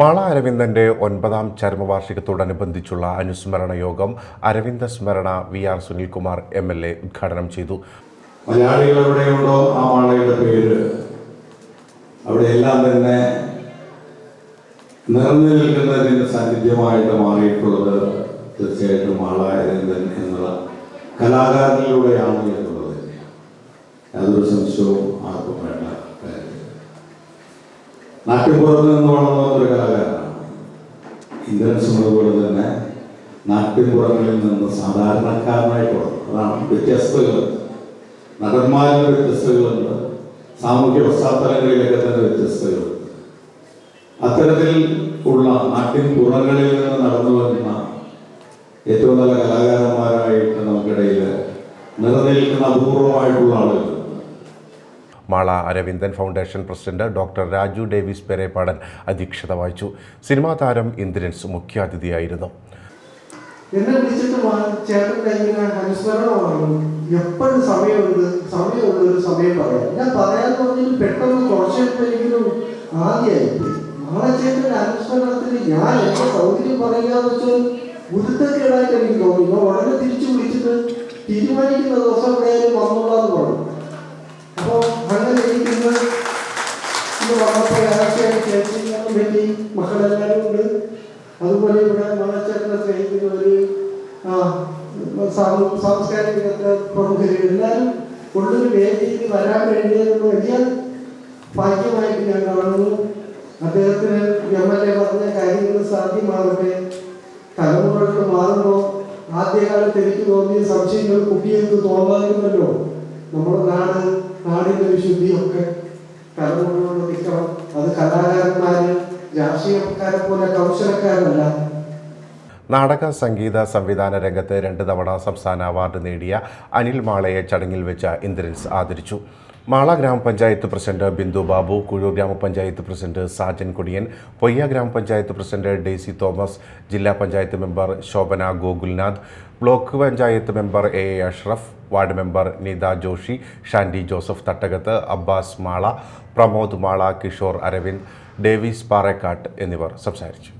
മാള അരവിന്ദന്റെ ഒൻപതാം ചരമവാർഷികത്തോടനുബന്ധിച്ചുള്ള അനുസ്മരണ യോഗം അരവിന്ദ സ്മരണ V R Sunilkumar M L A ഉദ്ഘാടനം ചെയ്തു. മലയാളികൾ എവിടെയുണ്ടോ ആ മാളയുടെ പേര്? അവിടെയെല്ലാം തന്നെ നിറഞ്ഞു നിൽക്കുന്നതിന്റെ സാന്നിധ്യമായിട്ട് മാറിയിട്ടുള്ളത് തീർച്ചയായിട്ടും മാളായരന്തൻ എന്നുള്ള കലാകാരനിലൂടെയാണ് എന്നുള്ളത് യാതൊരു സംശയവും ആർക്കും വേണ്ട. നാട്ടിൻപുറത്ത് നിന്ന് വളർന്ന ഒരു കലാകാരനാണ്. ഇന്ദ്രൻസും അതുപോലെ തന്നെ നാട്ടിൻപുറങ്ങളിൽ നിന്ന് സാധാരണക്കാരനായിട്ട് വളർന്നു. അതാണ് വ്യത്യസ്തകൾ. നടന്മാരിൽ വ്യത്യസ്തകളുണ്ട് സാമൂഹ്യ പശ്ചാത്തലങ്ങളിലൊക്കെ തന്നെ വ്യത്യസ്തകളുണ്ട് അത്തരത്തിൽ ഉള്ള നാട്ടിൻപുറങ്ങളിൽ നിന്ന് നടന്നു വരുന്ന ഏറ്റവും നല്ല കലാകാരന്മാരായിട്ട് നമുക്കിടയിൽ നിലനിൽക്കുന്ന അപൂർവമായിട്ടുള്ള ആളുകളുണ്ട് Mala Aravindan foundation president doctor Raju Davis Perepadan അധ്യക്ഷത വഹിച്ചു. സിനിമാ താരം ഇന്ദ്രൻസ് മുഖ്യാതിഥിയായിരുന്നു. എന്നെ വിളിച്ചിട്ട് ഒരു സമയം ഞാൻ പെട്ടെന്ന് ഞാൻ ഗുരുത്തൊക്കെയായിട്ട് എനിക്ക് തോന്നി. ഉടനെ തിരിച്ചു വിളിച്ചിട്ട് തീരുമാനിക്കുന്ന ദിവസം എവിടെയായാലും വന്നോളാന്ന് വന്നപ്പോൾ രാഷ്ട്രീയ ചേച്ചിക്കാനും വേണ്ടി മക്കളെല്ലാവരും ഉണ്ട് അതുപോലെ ഇവിടെ മണച്ചേട്ടനെ സാമൂ- സാംസ്കാരിക പ്രമുഖര് എല്ലാവരും കൊണ്ടൊരു വേദിയിൽ വരാൻ വേണ്ടിയതെന്ന് വലിയ ഭാഗ്യമായിട്ട് ഞാൻ കാണുന്നു അദ്ദേഹത്തിന് എം എൽ എ പറഞ്ഞ കാര്യങ്ങൾ സാധ്യമാകട്ടെ തലമുറകൾ മാറുമ്പോൾ ആദ്യകാലത്ത് എനിക്ക് തോന്നിയ സംശയങ്ങൾ കുട്ടിയെന്ന് തോന്നാറുണ്ടല്ലോ നമ്മുടെ നാട് നാടിന്റെ വിശുദ്ധിയൊക്കെ നാടക സംഗീത സംവിധാന രംഗത്ത് രണ്ട് തവണ സംസ്ഥാന അവാർഡ് നേടിയ അനിൽ മാളയെ ചടങ്ങിൽ വെച്ച് ഇന്ദ്രൻസ് ആദരിച്ചു. മാള ഗ്രാമപഞ്ചായത്ത് പ്രസിഡന്റ് ബിന്ദു ബാബു കുഴൂർ ഗ്രാമപഞ്ചായത്ത് പ്രസിഡന്റ് സാജൻ കുടിയൻ പൊയ്യ ഗ്രാമപഞ്ചായത്ത് പ്രസിഡന്റ് ഡെയ്സി തോമസ് ജില്ലാ panchayat member Shobhana Gokulnath block panchayat member A Ashraf ward member Nitha Joshy Shandy Joseph Thattakath Abbas Mala Pramod Mala Kishore Aravind Davis Parekkatt എന്നിവർ സംസാരിച്ചു.